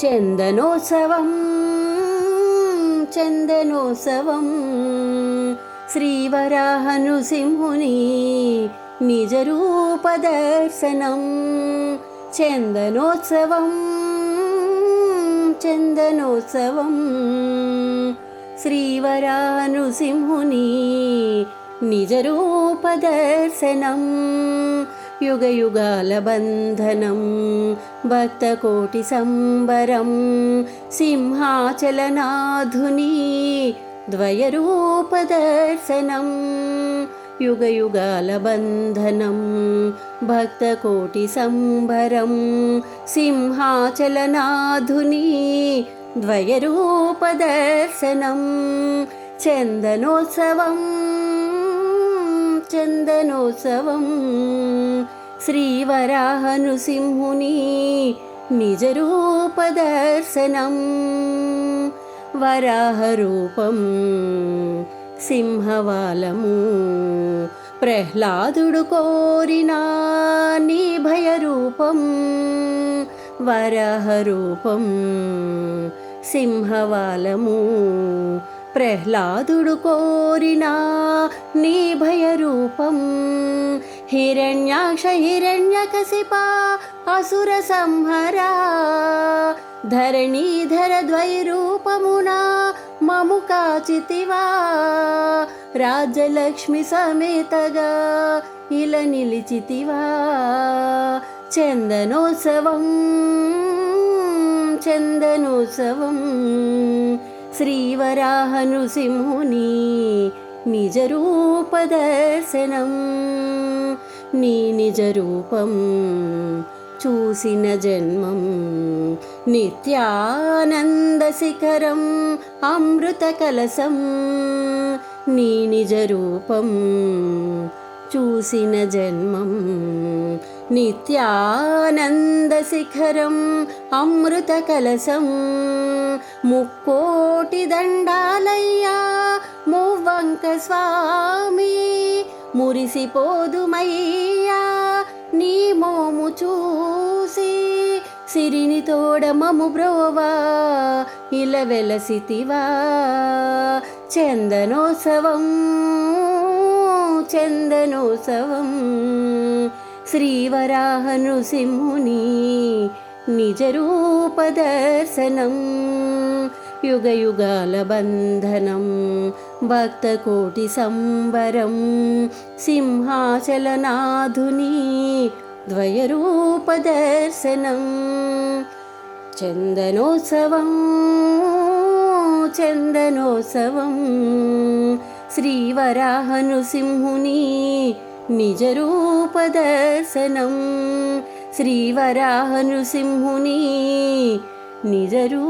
చందనోత్సవం చందనోత్సవం. శ్రీవరాహనుసింహుని నిజరూపదర్శనం చందనోత్సవం చందనోత్సవం. శ్రీవరానుసింహుని నిజరూపదర్శనం युगयुगालबन्धनं भक्तकोटिसम्बरं सिंहाचलनाधुनी द्वयरूपदर्शनं युगयुगालबन्धनं भक्तकोटिसम्बरं सिंहाचलनाधुनी द्वयरूपदर्शनं चन्दनोत्सवं चन्दनोत्सवम् శ్రీవరాహనుసింహుని నిజరూపదర్శనం వరాహరూపం సింహవాలము. ప్రహ్లాదుడు కోరిన నీ భయరూపం వరాహరూపం సింహవాలము. ప్రహ్లాదుడు కోరిన నీ భయరూపం హిరణ్యాక్ష హిరణ్యకశిపా అసుర సంహరా ధరణీధర ద్వైరూపమునా మము కాచితివా రాజలక్ష్మి సమేతగా ఇలా నిలిచితివా చందనోత్సవం చందనోత్సవం శ్రీవరాహనుసింహుని నిజరూపదర్శనం. నీ నిజరూపం చూసిన జన్మం నిత్యానంద శిఖరం అమృత కలసం నీ నిజరూపం చూసిన జన్మం నిత్యానంద శిఖరం అమృత కలసం ముక్కోటి దండా మువ్వంక స్వామి మురిసిపోదుమయ్యా నీ మోము చూసి సిరిని తోడ మము బ్రోవా ఇల వెలసితివా చందనోత్సవం చందనోత్సవం. శ్రీవరాహ శ్రీవరాహనుసింహుని నిజరూపదర్శనం యుగయుగాల బంధనం భక్తకోటి సంబరం సింహాచలనాధుని ద్వయరూపదర్శనం చందనోత్సవం చందనోత్సవం శ్రీవరాహనుసింహుని నిజరూపదర్శనం శ్రీవరాహనుసింహుని నిజరూపదర్శనం